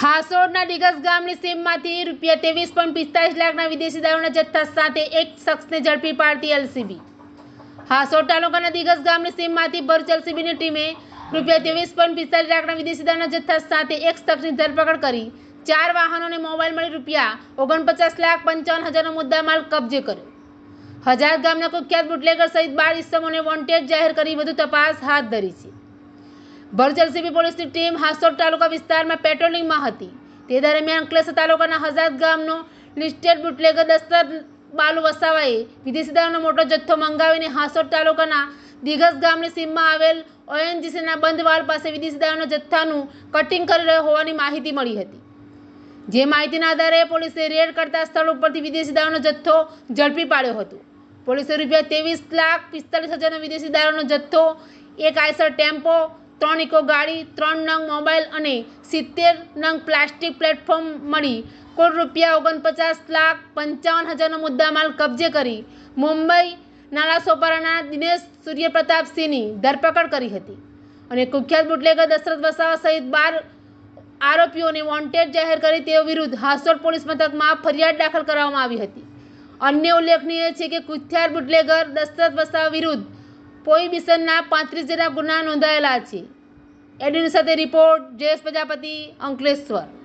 હાસોડના ડિગસ ગામની સીમમાંથી રૂપિયા ત્રેવીસ પણ પિસ્તાલીસ લાખના વિદેશી દારૂના જથ્થા સાથે એક શખ્સને ઝડપી પાડતી એલસીબી. હાસોડ તાલુકાના દિગસ ગામની સીમમાંથી ભરૂચ એલસીબીની ટીમે રૂપિયા ત્રેવીસ પોઈન્ટ પિસ્તાલીસ લાખના વિદેશી દારૂના જથ્થા સાથે એક શખ્સની ધરપકડ કરી ચાર વાહનોને મોબાઈલ મળી રૂપિયા ઓગણપચાસ લાખ પંચાવન હજારનો મુદ્દામાલ કબજે કર્યો. હજાર ગામના કુખ્યાત બુટલેગર સહિત બાર ઇસમોને વોન્ટેડ જાહેર કરી વધુ તપાસ હાથ ધરી છે. ભરૂચ સીબી પોલીસની ટીમ હાસોડ તાલુકા વિસ્તારમાં પેટ્રોલિંગમાં હતી. તે દરમિયાન અંકલેશ્વર તાલુકાના હજાદ ગામનો લિસ્ટેડ બુટલેગર દસ્તર બાલુ વસાવાએ વિદેશી દારૂનો મોટો જથ્થો મંગાવીને હાસોડ તાલુકાના દિગસ ગામની સીમમાં આવેલ ઓએનજીસીના બંધ વાલ પાસે વિદેશી દારૂના જથ્થાનું કટિંગ કરી રહ્યો હોવાની માહિતી મળી હતી. જે માહિતીના આધારે પોલીસે રેડ કરતા સ્થળ ઉપરથી વિદેશી દારૂનો જથ્થો ઝડપી પાડ્યો હતો. પોલીસે રૂપિયા ત્રેવીસ લાખ પિસ્તાલીસ હજારનો વિદેશી દારૂનો જથ્થો, એક આઈસર ટેમ્પો, ત્રણ ઇકો ગાડી, ત્રણ નંગ મોબાઈલ અને સિત્તેર નંગ પ્લાસ્ટિક પ્લેટફોર્મ મળી. કુલ રૂપિયા ઓગણપચાસ લાખ પંચાવન હજારનો મુદ્દામાલ કબજે કરી મુંબઈ નાલાસોપારાના દિનેશ સૂર્યપ્રતાપસિંહની ધરપકડ કરી હતી. અને કુખ્યાત બુટલેગર દશરથ વસાવા સહિત બાર આરોપીઓને વોન્ટેડ જાહેર કરી તેઓ વિરુદ્ધ હાસોડ પોલીસ મથકમાં ફરિયાદ દાખલ કરવામાં આવી હતી. અન્ય ઉલ્લેખનીય છે કે કુથિયાર બુટલેગર દશરથ વસાવા વિરુદ્ધ પોઈબિશનના પાંત્રીસ જેટલા ગુના નોંધાયેલા છે. એડીની સાથે રિપોર્ટ, જયેશ પ્રજાપતિ, અંકલેશ્વર.